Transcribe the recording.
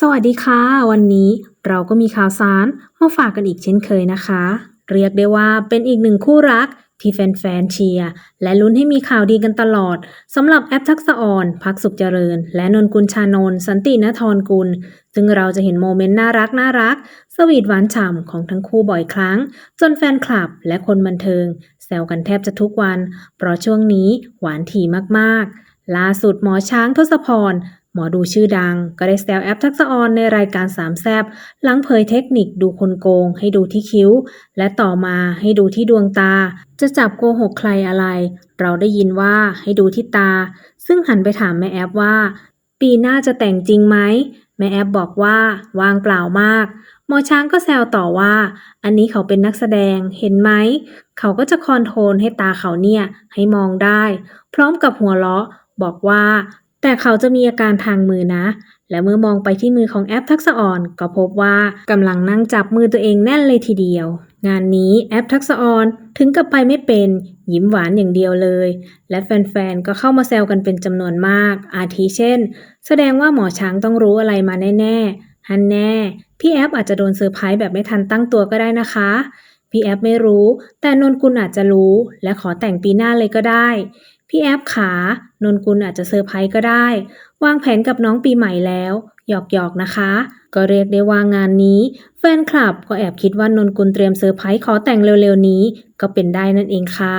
สวัสดีค่ะ วันนี้เราก็มีข่าวสารมาฝากกันอีกเช่นเคยนะคะ เรียกได้ว่าเป็นอีกหนึ่งคู่รักที่แฟนๆเชียร์และลุ้นให้มีข่าวดีกันตลอดสำหรับแอปทักษะออนพักสุขเจริญ และนนกุลชานนสันตินทรกุล ซึ่งเราจะเห็นโมเมนต์น่ารักน่ารัก สวีทหวานฉ่ำของทั้งคู่บ่อยครั้ง จนแฟนคลับและคนบันเทิง แซวกันแทบจะทุกวัน เพราะช่วงนี้หวานถี่มากๆล่าสุดหมอช้างทศพร หมอดูชื่อดังก็ได้แซวแอปทักษะออนในรายการสามแซบหลังเผยเทคนิคดูคนโกงให้ดูที่คิ้ว และต่อมาให้ดูที่ดวงตา จะจับโกหกใครอะไร เราได้ยินว่าให้ดูที่ตา ซึ่งหันไปถามแม่แอปว่า ปีหน้าจะแต่งจริงไหมแม่แอปบอกว่าวางเปล่ามากหมอช้างก็แซวต่อว่า อันนี้เขาเป็นนักแสดงเห็นไหม เขาก็จะคอนโทรลให้ตาเขาเนี่ยให้มองได้ พร้อมกับหัวเราะบอกว่า แต่เขาจะมีอาการทางมือนะ และเมื่อมองไปที่มือของแอปทักษะอ่อน ก็พบว่ากำลังนั่งจับมือตัวเองแน่นเลยทีเดียว งานนี้แอปทักษะออนถึงกับไปไม่เป็น ยิ้มหวานอย่างเดียวเลย และแฟนๆ ก็เข้ามาแซวกันเป็นจำนวนมาก อาทิเช่น แสดงว่าหมอช้างต้องรู้อะไรมาแน่ๆฮันแน่ พี่แอปอาจจะโดนเซอร์ไพรส์แบบไม่ทันตั้งตัวก็ได้นะคะพี่แอปไม่รู้ แต่นนกุลอาจจะรู้ และขอแต่งปีหน้าเลยก็ได้ พี่แอปขานนกุลอาจจะเซอร์ไพรส์ก็ได้ วางแผนกับน้องปีใหม่แล้วหยอกหยอกๆนะคะ ก็เรียกได้ว่างานนี้ แฟนคลับก็แอบคิดว่านนกุลเตรียมเซอร์ไพรส์ขอแต่งเร็วๆนี้ ก็เป็นได้นั่นเองค่ะ